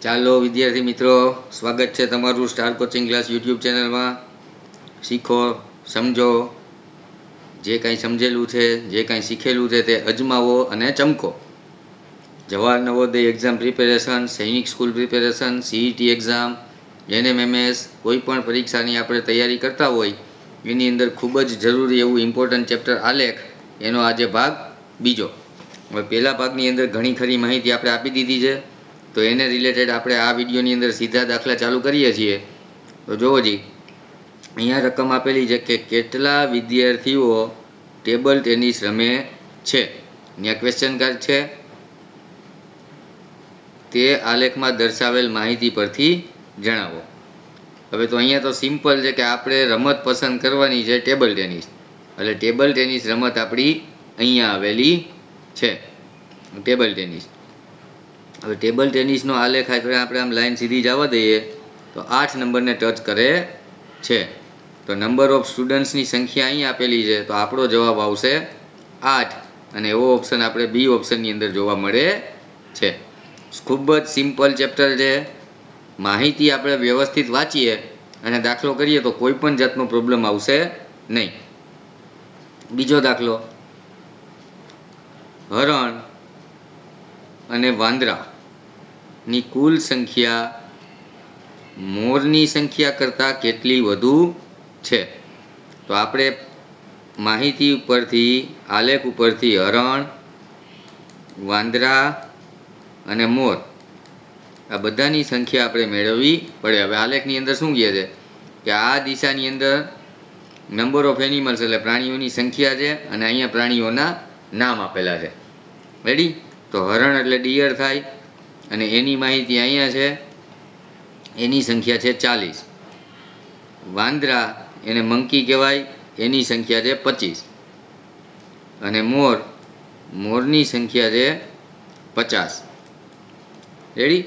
ચાલો, વિદ્યાર્થી મિત્રો, સ્વાગત છે તમારું સ્ટાર કોચિંગ ક્લાસ યુટ્યુબ ચેનલમાં. શીખો, સમજો. જે કાંઈ સમજેલું છે, જે કાંઈ શીખેલું છે તે અજમાવો અને ચમકો. Jawahar Navodaya exam preparation Sainik school preparation CET exam NMMS કોઈ પણ પરીક્ષાની આપણે તૈયારી કરતા હોય, એની અંદર ખૂબ જ જરૂરી એવું ઇમ્પોર્ટન્ટ ચેપ્ટર આલેખ એનો આજે ભાગ બીજો. હવે પહેલા ભાગની અંદર ઘણી ખરી માહિતી આપણે આપી દીધી છે. તો એને રિલેટેડ આપણે આ વિડીયોની અંદર સીધા દાખલા ચાલુ કરીએ છીએ. તો જુઓ જી. અહીંયા રકમ આપેલી છે કે કેટલા વિદ્યાર્થીઓ ટેબલ ટેનિસ રમે છે? અહીંયા ક્વેશ્ચન કાર્ડ છે. તે આલેખમાં દર્શાવેલ માહિતી પરથી જણાવો. હવે તો અહીંયા તો સિમ્પલ છે કે આપણે રમત પસંદ કરવાની છે ટેબલ ટેનિસ. એટલે ટેબલ ટેનિસ રમત આપણી અહીંયા આવેલી છે. Table tennis. હવે ટેબલ ટેનિસનો આલેખ આપણે આપણે આમ લાઈન સીધી જવા દઈએ, તો આઠ નંબરને ટચ કરે છે. તો નંબર ઓફ સ્ટુડન્ટ્સની સંખ્યા અહીં આપેલી છે, તો આપણો જવાબ આવશે આઠ. અને એવો ઓપ્શન આપણે બી ઓપ્શનની અંદર જોવા મળે છે. ખૂબ જ સિમ્પલ ચેપ્ટર છે. માહિતી આપણે વ્યવસ્થિત વાંચીએ અને દાખલો કરીએ તો કોઈ પણ જાતનો પ્રોબ્લેમ આવશે નહીં. બીજો દાખલો. હરણ અને વાંદરાની કુલ સંખ્યા મોરની સંખ્યા કરતાં કેટલી વધુ છે? તો આપણે માહિતી ઉપરથી, આલેખ ઉપરથી હરણ, વાંદરા અને મોર આ બધાની સંખ્યા આપણે મેળવવી પડે. હવે આલેખની અંદર શું કહે છે? કે આ દિશાની અંદર નંબર ઓફ એનિમલ્સ એટલે પ્રાણીઓની સંખ્યા છે અને અહીંયા પ્રાણીઓના નામ આપેલા છે. રેડી તો હરણ એટલે ડિયર થાય અને એની માહિતી અહીંયા છે, એની સંખ્યા છે ચાલીસ. વાંદરા એને મંકી કહેવાય, એની સંખ્યા છે પચીસ. અને મોર, મોરની સંખ્યા છે પચાસ. રેડી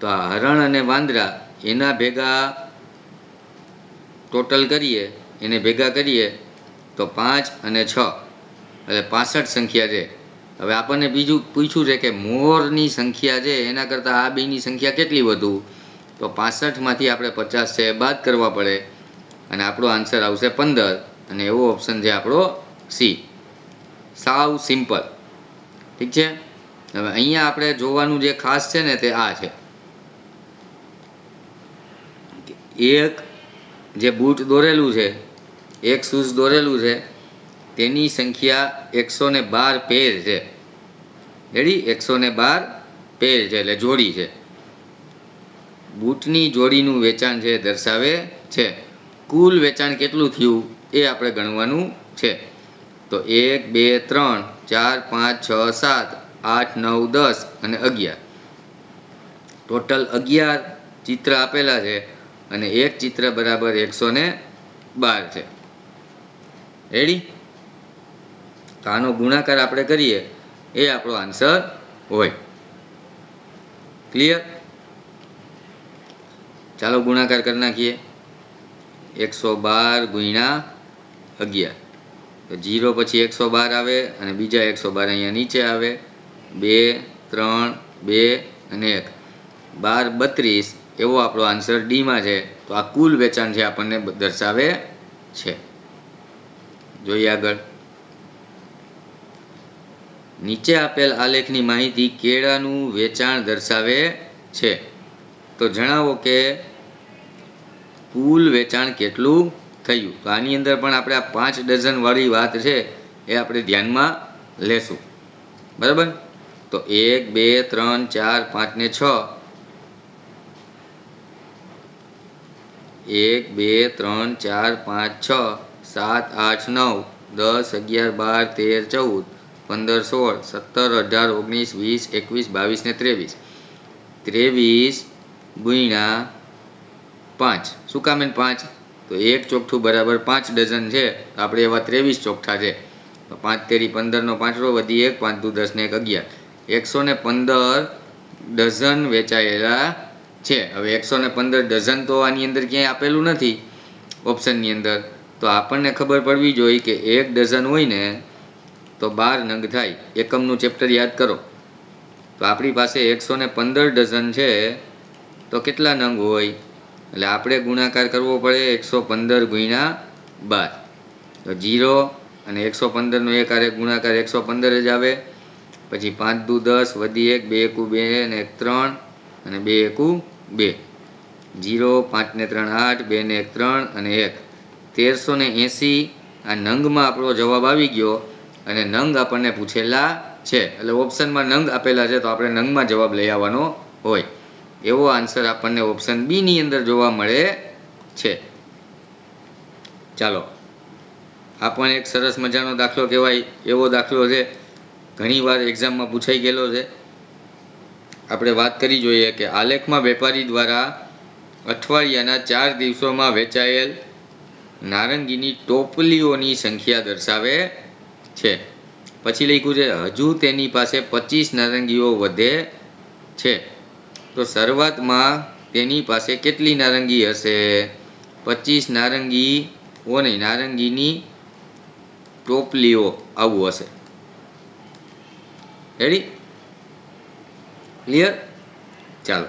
તો આ હરણ અને વાંદરા એના ભેગા ટોટલ કરીએ, એને ભેગા કરીએ, તો પાંચ અને છ. એટલે પાસઠ સંખ્યા છે. હવે આપણને બીજું પૂછ્યું છે કે મોરની સંખ્યા છે, એના કરતાં આ બેની સંખ્યા કેટલી વધુ? તો પાસઠમાંથી આપણે પચાસ છે, બાદ કરવા પડે. અને આપણો આન્સર આવશે પંદર. અને એવો ઓપ્શન છે આપણો સી. સાવ સિમ્પલ. ઠીક છે? હવે અહીંયા આપણે જોવાનું જે ખાસ છે ને તે આ છે. એક જે બૂટ દોરેલું છે, એક શૂઝ દોરેલું છે તેની સંખ્યા એકસો ને બાર પેર છે. રેડી? એકસો ને બાર પેર છે, એટલે જોડી છે. બૂટની જોડીનું વેચાણ છે દર્શાવે છે. કુલ વેચાણ કેટલું થયું એ આપણે ગણવાનું છે. તો એક, બે, ત્રણ, ચાર, પાંચ, છ, સાત, આઠ, નવ, દસ અને અગિયાર. ટોટલ અગિયાર ચિત્ર આપેલા છે અને એક ચિત્ર બરાબર એકસો ને બાર છે. રેડી? તો આનો ગુણાકાર આપણે કરીએ, એ આપણો આન્સર હોય. ક્લિયર ચાલો ગુણાકાર કરી નાખીએ. એકસો બાર ગુણ્યા અગિયાર. તો જીરો પછી એકસો બાર આવે અને બીજા એકસો બાર અહીંયા નીચે આવે. બે, ત્રણ, બે અને એક. બાર બત્રીસ, એવો આપણો આન્સર ડીમાં છે. તો આ કુલ વેચાણ છે આપણને દર્શાવે છે. જોઈએ આગળ. નીચે આપેલ આલેખની માહિતી કેળાનું વેચાણ દર્શાવે છે. તો જણાવો કે કુલ વેચાણ કેટલું થયું? તો આની અંદર પણ આપણે આ પાંચ ડઝનવાળી વાત છે એ આપણે ધ્યાનમાં લેશું. બરાબર? તો એક, બે, ત્રણ, ચાર, પાંચ ને છ. એક, બે, ત્રણ, ચાર, પાંચ, છ, સાત, આઠ, નવ, દસ, અગિયાર, બાર, તેર, ચૌદ. પંદર સોળ સત્તર, અઢાર, ઓગણીસ, વીસ, એકવીસ, બાવીસ ને ત્રેવીસ. ત્રેવીસ ગુણ્યા પાંચ. શું કામ પાંચ? તો એક ચોકઠું બરાબર પાંચ ડઝન છે. તો આપણે એવા ત્રેવીસ ચોકઠા છે. તો પાંચ તેરી પંદરનો પાંચડો વધી એક, પાંચ દુ દસ ને એક અગિયાર. એકસો ને પંદર ડઝન વેચાયેલા છે. હવે એકસો ને પંદર ડઝન તો આની અંદર ક્યાંય આપેલું નથી. ઓપ્શનની અંદર. તો આપણને ખબર પડવી જોઈએ કે એક ડઝન હોય ને તો બાર નંગ થાય. એકમનું ચેપ્ટર યાદ કરો. તો આપણી પાસે એકસો ને પંદર ડઝન છે. તો કેટલા નંગ હોય? એટલે આપણે ગુણાકાર કરવો પડે એકસો પંદર ગુણ્યા બાર. તો જીરો અને એકસો પંદરનો એક આરે ગુણાકાર એકસો પંદર જ આવે. પછી પાંચ દુ દસ વધી એક, બે એકુ બે ને એક ત્રણ અને બે એકુ બે. જીરો પાંચ ને ત્રણ આઠ, બે ને એક ત્રણ અને એક. તેરસો ને એંસી આ નંગમાં આપણો જવાબ આવી ગયો. અને નંગ આપણને પૂછેલા છે. એટલે ઓપ્શનમાં નંગ આપેલા છે તો આપણે નંગમાં જવાબ લઈ આવવાનો હોય. એવો આન્સર આપણને ઓપ્શન બીની અંદર જોવા મળે છે. ચાલો. આ પણ એક સરસ મજાનો દાખલો કહેવાય, એવો દાખલો છે. ઘણીવાર એક્ઝામમાં પૂછાઈ ગયેલો છે. આપણે વાત કરી જોઈએ કે આલેખમાં વેપારી દ્વારા અઠવાડિયાના ચાર દિવસોમાં વેચાયેલ નારંગીની ટોપલીઓની સંખ્યા દર્શાવે છે. પછી લખ્યું છે, હજુ તેની પાસે પચીસ નારંગીઓ વધે છે. તો શરૂઆતમાં તેની પાસે કેટલી નારંગી હશે? પચીસ નારંગી ઓ નહીં નારંગીની ટોપલીઓ આવું હશે. રેડી ક્લિયર ચાલો.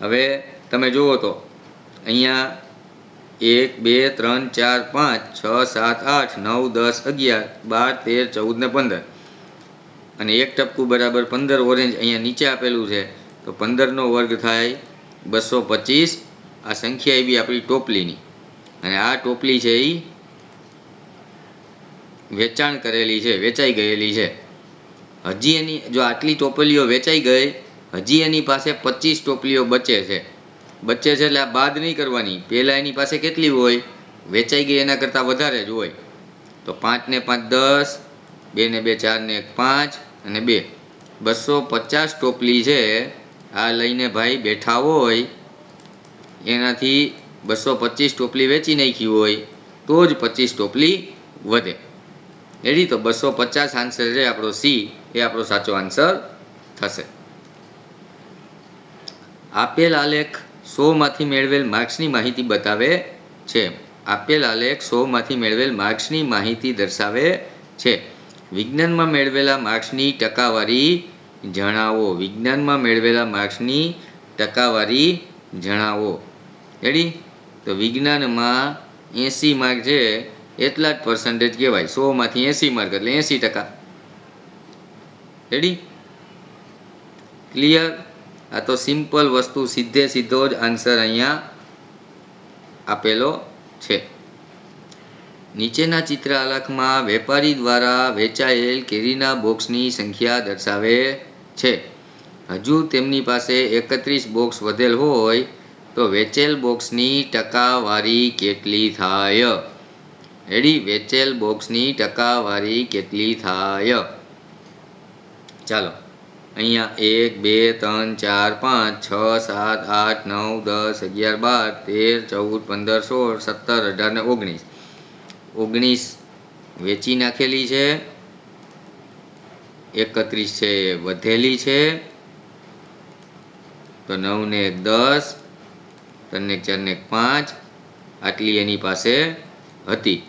હવે તમે જુઓ તો, અહીંયા એક, બે, ત્રણ, ચાર, પાંચ, છ, સાત, આઠ, નવ, દસ, અગિયાર, બાર, તેર, ચૌદ ને પંદર. અને એક ટપકું બરાબર પંદર ઓરેન્જ અહીંયા નીચે આપેલું છે. તો પંદરનો વર્ગ થાય બસો પચીસ. આ સંખ્યા એવી આપણી ટોપલીની. અને આ ટોપલી છે એ વેચાણ કરેલી છે, વેચાઈ ગયેલી છે. હજી એની, જો આટલી ટોપલીઓ વેચાઈ ગઈ, હજી એની પાસે પચીસ ટોપલીઓ બચે છે. બચે છે એટલે આ બાદ નહીં કરવાની. પહેલાં એની પાસે કેટલી હોય? વેચાઈ ગઈ, એના કરતાં વધારે જ હોય. તો પાંચને પાંચ દસ, બે ને બે ચાર ને એક પાંચ અને બે. બસો પચાસ ટોપલી છે. આ લઈને ભાઈ બેઠા હોય, એનાથી બસો પચીસ ટોપલી વેચી નાખી હોય, તો જ પચીસ ટોપલી વધે. એડી તો બસો પચાસ આન્સર છે આપણો સી એ આપણો સાચો આન્સર થશે. આપેલ આલેખ સોમાંથી મેળવેલ માર્ક્સની માહિતી બતાવે છે. આપેલ આલેખ સોમાંથી મેળવેલ માર્ક્સની માહિતી દર્શાવે છે. વિજ્ઞાનમાં મેળવેલા માર્ક્સની ટકાવારી જણાવો. વિજ્ઞાનમાં મેળવેલા માર્ક્સની ટકાવારી જણાવો. રેડી તો વિજ્ઞાનમાં એંસી માર્ક છે એટલા જ પર્સન્ટેજ કહેવાય. સોમાંથી એંસી માર્ક એટલે એંસી ટકા. રેડી ક્લિયર આ તો સિમ્પલ વસ્તુ, સીધે સીધો જ આન્સર અહીંયા આપેલો છે. નીચેના ચિત્ર આલેખમાં વેપારી દ્વારા વેચાયેલ કેરીના બોક્સની સંખ્યા દર્શાવે છે. હજુ તેમની પાસે એકત્રીસ બોક્સ વધેલ હોય તો વેચેલ બોક્સની ટકાવારી કેટલી થાય? એડી વેચેલ બોક્સની ટકાવારી કેટલી થાય? ચાલો. અહીંયા એક, બે, ત્રણ, ચાર, પાંચ, છ, સાત, આઠ, નવ, દસ, અગિયાર, બાર, તેર, ચૌદ, પંદર, સોળ, સત્તર, અઢાર ને ઓગણીસ. ઓગણીસ વેચી નાખેલી છે. એકત્રીસ છે વધેલી છે. તો નવ ને એક દસ, ત્રણ ને ચાર ને પાંચ, આટલી એની પાસે હતી.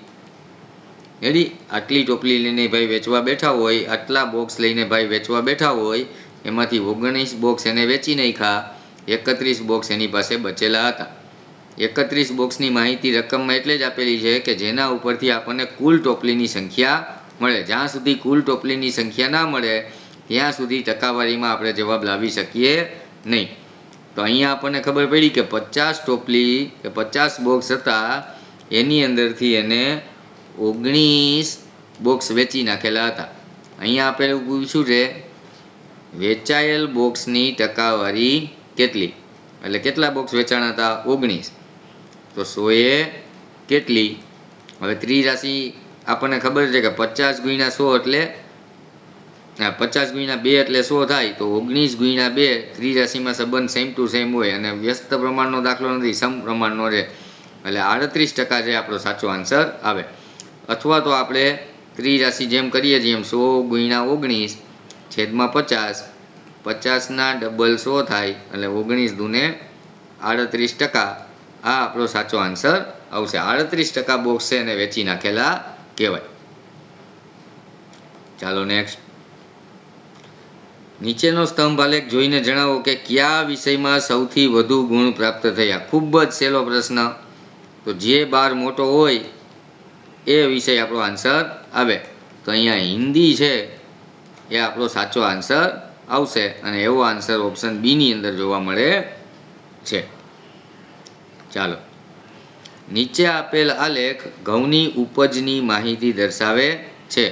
એડી આટલી ટોપલી લઈને ભાઈ વેચવા બેઠા હોય, આટલા બોક્સ લઈને ભાઈ વેચવા બેઠા હોય એમાંથી ઓગણીસ બોક્સ એને વેચી નાખ્યા, એકત્રીસ બોક્સ એની પાસે બચેલા હતા. એકત્રીસ બોક્સની માહિતી રકમમાં એટલે જ આપેલી છે કે જેના ઉપરથી આપણને કુલ ટોપલીની સંખ્યા મળે. જ્યાં સુધી કુલ ટોપલીની સંખ્યા ના મળે, ત્યાં સુધી ટકાવારીમાં આપણે જવાબ લાવી શકીએ નહીં. તો અહીંયા આપણને ખબર પડી કે પચાસ ટોપલી, કે પચાસ બોક્સ હતા, એની અંદરથી એને ઓગણીસ બોક્સ વેચી નાખેલા હતા. અહીંયા આપેલું પૂછ્યું છે વેચાયેલ બોક્સની ટકાવારી કેટલી? એટલે કેટલા બોક્સ વેચાણ હતા? ઓગણીસ. તો સોએ કેટલી? હવે ત્રિરાશિ આપણને ખબર છે કે પચાસ ગુણ્યા સો એટલે પચાસ ગુણ્યા બે એટલે સો થાય, તો ઓગણીસ ગુણ્યા બે ત્રિરાશિમાં સંબંધ સેમ ટુ સેમ હોય અને વ્યસ્ત પ્રમાણનો દાખલો નથી, સમ પ્રમાણનો છે એટલે આડત્રીસ ટકા જે આપણો સાચો આન્સર આવે. અથવા તો આપણે ત્રિરાશિ જેમ કરીએ છીએ એમ સો ગુણ્યા ઓગણીસ છેદમાં પચાસ. પચાસના ડબલ સો થાય, એટલે ઓગણીસ દૂને આડત્રીસ ટકા. આ આપણો સાચો આન્સર આવશે. આડત્રીસ ટકા બોક્સ છે એને વેચી નાખેલા કહેવાય. ચાલો નેક્સ્ટ નીચેનો સ્તંભ આલેખ જોઈને જણાવો કે કયા વિષયમાં સૌથી વધુ ગુણ પ્રાપ્ત થયા? ખૂબ જ સહેલો પ્રશ્ન. તો જે બાર મોટો હોય, એ વિષય આપણો આન્સર આવે. તો અહીંયા હિન્દી છે. એ આપણો સાચો આન્સર આવશે અને એવો આન્સર ઓપ્શન બીની અંદર જોવા મળે છે. ચાલો. નીચે આપેલ આલેખ ઘઉંની ઉપજની માહિતી દર્શાવે છે.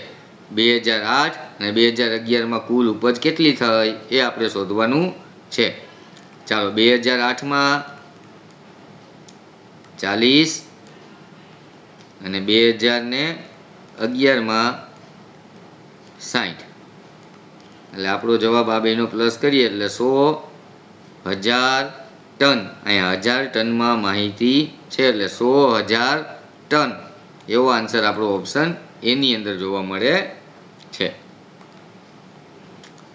બે હજાર આઠ અને બે હજાર અગિયારમાં કુલ ઉપજ કેટલી થઈ એ આપણે શોધવાનું છે. ચાલો, બે હજાર આઠમાં ચાલીસ અને બે હજાર ને અગિયારમાં સાઠ એટલે આપણો જવાબ આ બેનો પ્લસ કરીએ એટલે સો હજાર ટન. અહીંયા હજાર ટનમાં માહિતી છે એટલે સો હજાર ટન. એવો આન્સર આપણો ઓપ્શન એની અંદર જોવા મળે છે.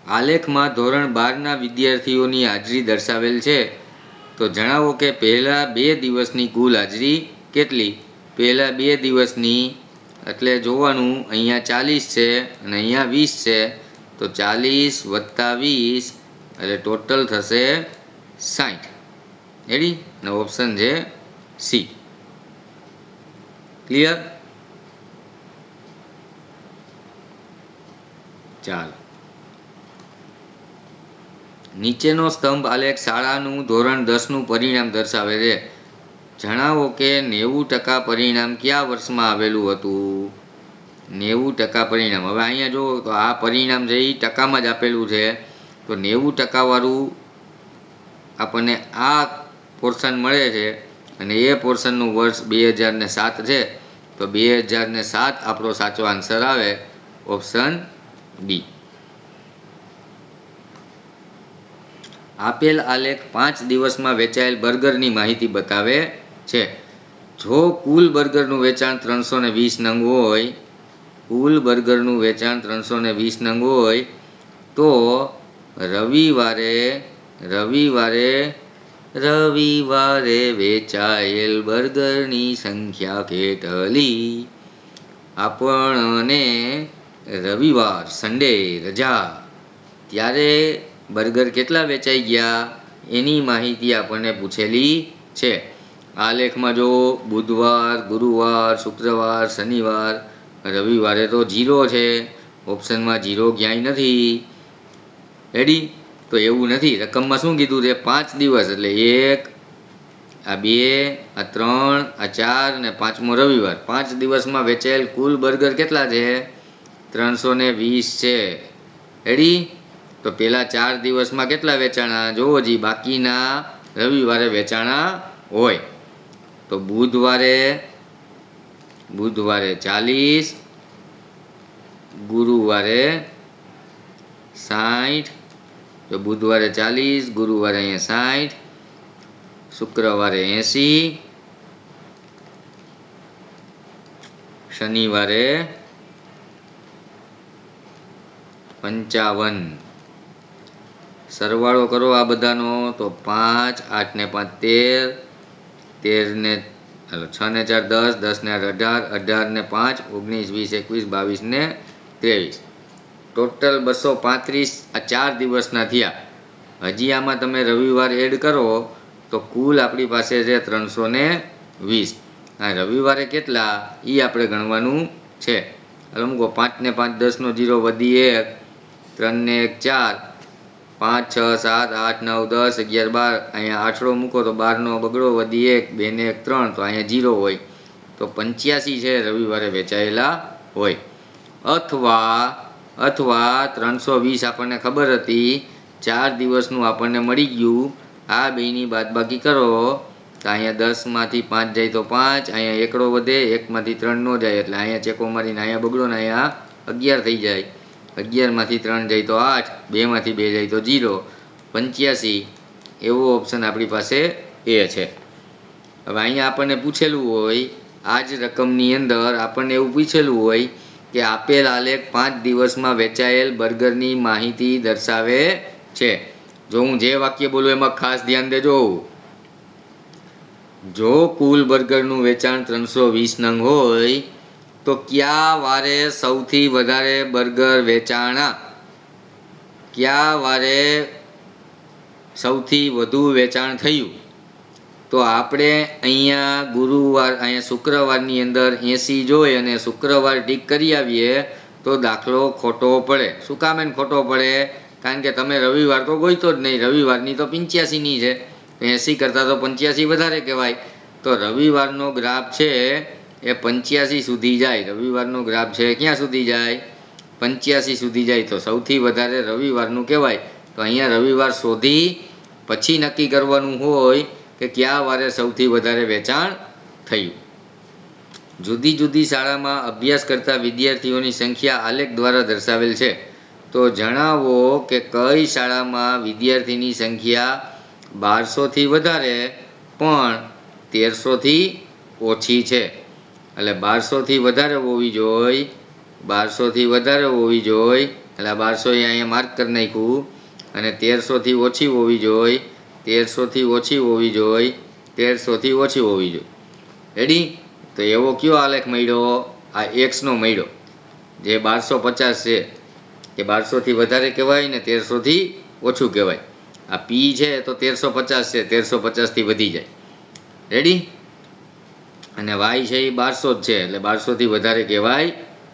આલેખમાં ધોરણ બારના વિદ્યાર્થીઓની હાજરી દર્શાવેલ છે. તો જણાવો કે પહેલા બે દિવસની કુલ હાજરી કેટલી? પહેલા બે દિવસની એટલે જોવાનું અહીંયા ચાલીસ છે અને અહીંયા વીસ છે. તો ચાલીસ વત્તા વીસ એટલે ટોટલ થશે સાઠ રેડી અને ઓપ્શન છે સી ક્લિયર ચાલો. નીચેનો સ્તંભ આલેખ શાળાનું ધોરણ દસનું પરિણામ દર્શાવે છે. જણાવો કે નેવું ટકા પરિણામ કયા વર્ષમાં આવેલું હતું? નેવું ટકા પરિણામ. હવે અહીંયા જુઓ તો આ પરિણામ છે એ ટકામાં જ આપેલું છે. તો નેવું ટકાવાળું આપણને આ પોર્શન મળે છે અને એ પોર્શનનું વર્ષ બે હજારને સાત છે. તો બે હજારને સાત આપણો સાચો આન્સર આવે ઓપ્શન ડી આપેલ આલેખ પાંચ દિવસમાં વેચાયેલ બર્ગરની માહિતી બતાવે છે. જો કુલ બર્ગરનું વેચાણ ત્રણસો ને વીસ નંગ હોય કુલ બર્ગરનું વેચાણ ત્રણસો ને વીસ નંગ હોય, તો રવિવારે રવિવારે રવિવારે વેચાયેલ બર્ગરની સંખ્યા કેટલી? આપણને રવિવાર સન્ડે રજા, ત્યારે બર્ગર કેટલા વેચાઈ ગયા? એની માહિતી આપણને પૂછેલી છે. આ લેખમાં જો બુધવાર, ગુરુવાર, શુક્રવાર, શનિવાર રવિવારે તો જીરો છે. ઓપ્શનમાં જીરો ક્યાંય નથી. રેડી? તો એવું નથી. રકમમાં શું કીધું છે? પાંચ દિવસ. એટલે એક, આ બે, આ ત્રણ, આ ચાર ને પાંચમો રવિવાર. પાંચ દિવસમાં વેચાયેલ કુલ બર્ગર કેટલા છે? ત્રણસો ને વીસ છે. રેડી? તો પેલા ચાર દિવસમાં કેટલા વેચાણા? જોવો જી, બાકીના રવિવારે વેચાણા હોય. તો બુધવારે બુધવારે ચાલીસ, ગુરુવારે સાઠ તો બુધવારે ચાલીસ, ગુરુવારે અહીંયા સાઠ શુક્રવારે એંસી, શનિવારે પંચાવન. સરવાળો કરો આ બધાનો, તો પાંચ, આઠ ને પાંચ, તેર તેર ને હાલો છ ને ચાર દસ દસ ને આઠ અઢાર અઢાર ને પાંચ, ઓગણીસ, વીસ, એકવીસ, બાવીસ ને ત્રેવીસ. ટોટલ બસો પાંત્રીસ આ ચાર દિવસના થયા. હજી આમાં તમે રવિવાર એડ કરો, તો કુલ આપણી પાસે છે ત્રણસો ને વીસ. આ રવિવારે કેટલા? એ આપણે ગણવાનું છે. હાલો મૂકો પાંચ ને પાંચ દસનો જીરો વધી એક, ત્રણ ને એક, ચાર. પાંચ, છ, સાત, આઠ, નવ, દસ, અગિયાર, બાર. અહીંયા આઠડો મૂકો તો બારનો બગડો વધી એક, બે ને એક, ત્રણ. તો અહીંયા જીરો હોય. તો પંચ્યાસી છે રવિવારે વેચાયેલા હોય. અથવા અથવા ત્રણસો વીસ આપણને ખબર હતી, ચાર દિવસનું આપણને મળી ગયું. આ બેની બાદબાકી કરો. તો અહીંયા દસમાંથી પાંચ જાય તો પાંચ, અહીંયા એકડો વધે, એકમાંથી ત્રણ ન જાય. એટલે અહીંયા ચેકો મારીને અહીંયા બગડો ને અહીંયા અગિયાર થઈ જાય. અગિયારમાંથી ત્રણ જાય તો આઠ, બેમાંથી બે જાય તો જીરો, પંચ્યાસી, એવો ઓપ્શન આપણી પાસે એ છે. હવે અહીંયા આપણને પૂછેલું હોય આ જ રકમની અંદર આપણને એવું પૂછેલું હોય કે આપેલ આલેખ પાંચ દિવસમાં વેચાયેલ બર્ગરની માહિતી દર્શાવે છે. જો હું જે વાક્ય બોલું એમાં ખાસ ધ્યાન દેજો. જો કુલ બર્ગરનું વેચાણ ત્રણસો વીસ નંગ હોય તો કયા વારે સૌથી વધારે બર્ગર વેચાણા? કયા વારે સૌથી વધુ વેચાણ થયું? તો આપણે અહીંયા ગુરુવાર, અહીંયા શુક્રવારની અંદર એંસી જોઈ અને શુક્રવાર ટીક કરી આવીએ તો દાખલો ખોટો પડે. શું કામ એને ખોટો પડે? કારણ કે તમે રવિવાર તો ગોઈતો જ નહીં. રવિવારની તો પંચ્યાસીની છે. એંસી કરતાં તો પંચ્યાસી વધારે કહેવાય. તો રવિવારનો ગ્રાફ છે એ પંચ્યાસી સુધી જાય. રવિવારનો ગ્રાફ છે ક્યાં સુધી જાય? પંચ્યાસી સુધી જાય તો સૌથી વધારે રવિવારનું કહેવાય. તો અહીંયા રવિવાર શોધી પછી નક્કી કરવાનું હોય કે કયા વારે સૌથી વધારે વેચાણ થયું. જુદી જુદી શાળામાં અભ્યાસ કરતા વિદ્યાર્થીઓની સંખ્યા આલેખ દ્વારા દર્શાવેલ છે. તો જણાવો કે કઈ શાળામાં વિદ્યાર્થીની સંખ્યા બારસોથી વધારે પણ તેરસોથી ઓછી છે? એટલે બારસોથી વધારે હોવી જોઈ. બારસોથી વધારે હોવી જોઈ. એટલે બારસો અહીંયા માર્ક કરી નાખ્યું. અને તેરસોથી ઓછી હોવી જોઈ. તેરસોથી ઓછી હોવી જોઈ. તેરસોથી ઓછી હોવી જોઈએ રેડી તો એવો કયો આલેખ મળ્યો? આ એક્સનો મળ્યો. જે બારસો પચાસ છે. એ બારસોથી વધારે કહેવાય ને તેરસોથી ઓછું કહેવાય. આ પી છે તો તેરસો પચાસ છે. તેરસો પચાસથી વધી જાય. રેડી અને વાય છે એ બારસો જ છે, એટલે બારસોથી વધારે કહેવાય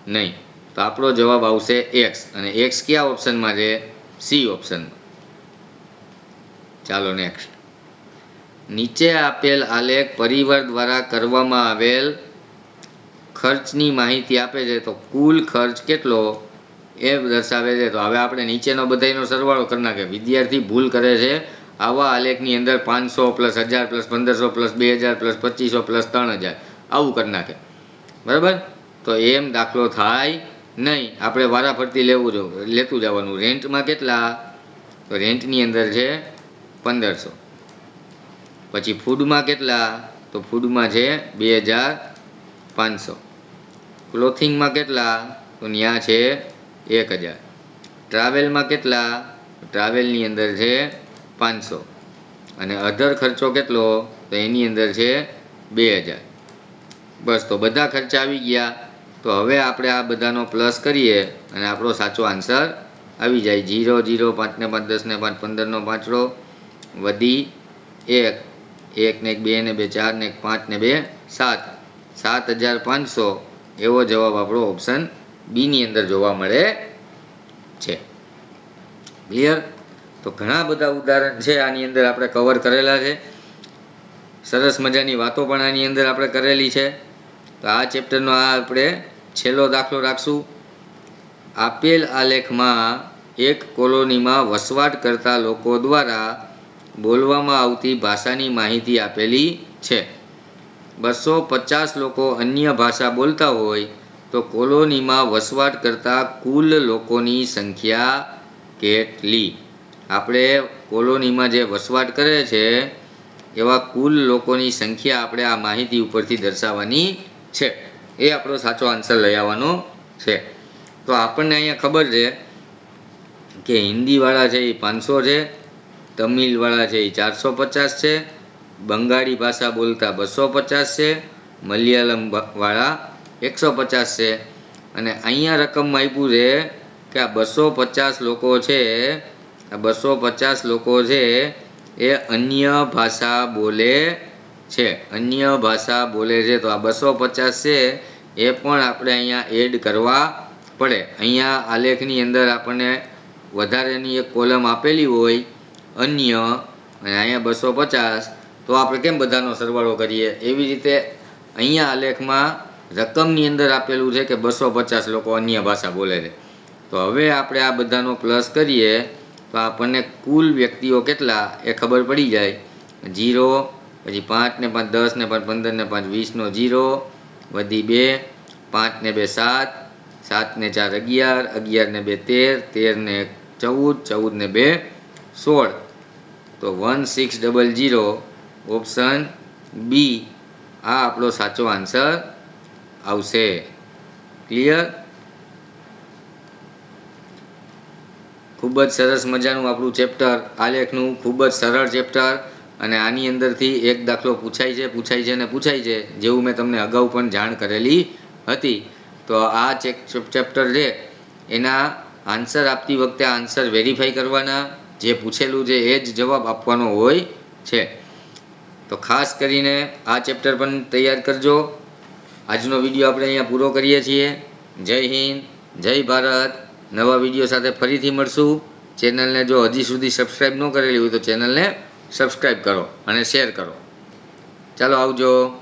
નહીં. તો આપણો જવાબ આવશે એક્સ. અને એક્સ કયા ઓપ્શનમાં છે? સી ઓપ્શનમાં. ચાલો નેક્સ્ટ નીચે આપેલ આલેખ પરિવાર દ્વારા કરવામાં આવેલ ખર્ચની માહિતી આપે છે. તો કુલ ખર્ચ કેટલો? એ દર્શાવે છે. તો હવે આપણે નીચેનો બધાયનો સરવાળો કરી નાખે વિદ્યાર્થી ભૂલ કરે છે. આવા આલેખની અંદર પાંચસો પ્લસ હજાર પ્લસ પંદરસો પ્લસ બે હજાર પ્લસ પચીસો પ્લસ ત્રણ હજાર. આવું કરી નાખે. બરાબર? તો એમ દાખલો થાય નહીં. આપણે વારાફરતી લેવું જો લેતું જવાનું. રેન્ટમાં કેટલા? તો રેન્ટની અંદર છે પંદરસો. પછી ફૂડમાં કેટલા? તો ફૂડમાં છે બે હજાર પાંચસો. ક્લોથિંગમાં કેટલા? તો ત્યાં છે એક હજાર. ટ્રાવેલમાં કેટલા? ટ્રાવેલની અંદર છે પાંચસો. અને અધર ખર્ચો કેટલો? તો એની અંદર છે બે હજાર. બસ, તો બધા ખર્ચા આવી ગયા. તો હવે આપણે આ બધાનો પ્લસ કરીએ અને આપણો સાચો આન્સર આવી જાય. જીરો જીરો પાંચને પાંચ દસને પાંચ પંદરનો પાંચડો વધી એક. એક ને એક બે ને બે, ચાર ને એક, પાંચ ને બે, સાત. સાત હજાર પાંચસો. એવો જવાબ આપણો ઓપ્શન બીની અંદર જોવા મળે છે. ક્લિયર તો ઘણા બધા ઉદાહરણ છે, આની અંદર આપણે કવર કરેલા છે. સરસ મજાની વાતો પણ આની અંદર આપણે કરેલી છે. તો આ ચેપ્ટરનો આ આપણે છેલ્લો દાખલો રાખશું. આપેલ આલેખમાં એક કોલોનીમાં વસવાટ કરતા લોકો દ્વારા બોલવામાં આવતી ભાષાની માહિતી આપેલી છે. બસો પચાસ લોકો અન્ય ભાષા બોલતા હોય તો કોલોનીમાં વસવાટ કરતા કુલ લોકોની સંખ્યા કેટલી? આપણે કોલોનીમાં જે વસવાટ કરે છે, એવા કુલ લોકોની સંખ્યા આપણે આ માહિતી ઉપરથી દર્શાવવાની છે. એ આપણો સાચો આન્સર લઈ આવવાનો છે. તો આપણને અહીંયા ખબર છે કે હિન્દીવાળા છે એ પાંચસો છે, તમિલવાળા છે એ ચારસો પચાસ છે, બંગાળી ભાષા બોલતા બસો પચાસ છે, મલયાલમ વાળા એકસો પચાસ છે. અને અહીંયા રકમમાં આપ્યું છે કે આ બસો પચાસ લોકો છે બસો પચાસ લોકો છે, એ અન્ય ભાષા બોલે છે. અન્ય ભાષા બોલે છે, તો આ બસો પચાસ છે, એ પણ આપણે અહીંયા એડ કરવા પડે. અહીંયા આલેખની અંદર આપણને વધારેની એક કોલમ આપેલી હોય, અન્ય, અને અહીંયા બસો પચાસ તો આપણે કેમ બધાનો સરવાળો કરીએ? એવી રીતે અહીંયા આલેખમાં રકમની અંદર આપેલું છે કે બસો પચાસ લોકો અન્ય ભાષા બોલે છે. તો હવે આપણે આ બધાનો પ્લસ કરીએ. તો આપણને કુલ વ્યક્તિઓ કેટલા એ ખબર પડી જાય. જીરો પછી પાંચ ને પાંચ દસ ને પાંચ પંદર ને પાંચ વીસનો જીરો વધી બે, પાંચ ને બે સાત સાત ને ચાર અગિયાર અગિયાર ને બે તેર તેર ને ચૌદ ચૌદ ને બે સોળ. તો one six double zero option B. આ આપણો સાચો આન્સર આવશે. ક્લિયર? ખૂબ જ સરસ મજાનું આપણું ચેપ્ટર આલેખનું ખૂબ જ સરળ ચેપ્ટર અને આની અંદરથી એક દાખલો પૂછાય છે પૂછાય છે અને પૂછાય છે, જેવું મેં તમને અગાઉ પણ જાણ કરેલી હતી. તો આ ચેપ્ટર છે. એના આન્સર આપતી વખતે આન્સર વેરીફાઈ કરવાના, જે પૂછેલું છે એ જ જવાબ આપવાનો હોય છે. તો ખાસ કરીને આ ચેપ્ટર પણ તૈયાર કરજો. આજનો વીડિયો આપણે અહીંયા પૂરો કરીએ છીએ. જય હિન્દ, જય ભારત. નવા વીડિયો સાથે ફરીથી મળશું. ચેનલને જો હજી સુધી સબસ્ક્રાઈબ ન કરેલી હોય તો ચેનલને સબસ્ક્રાઈબ કરો અને શેર કરો. ચાલો આવજો.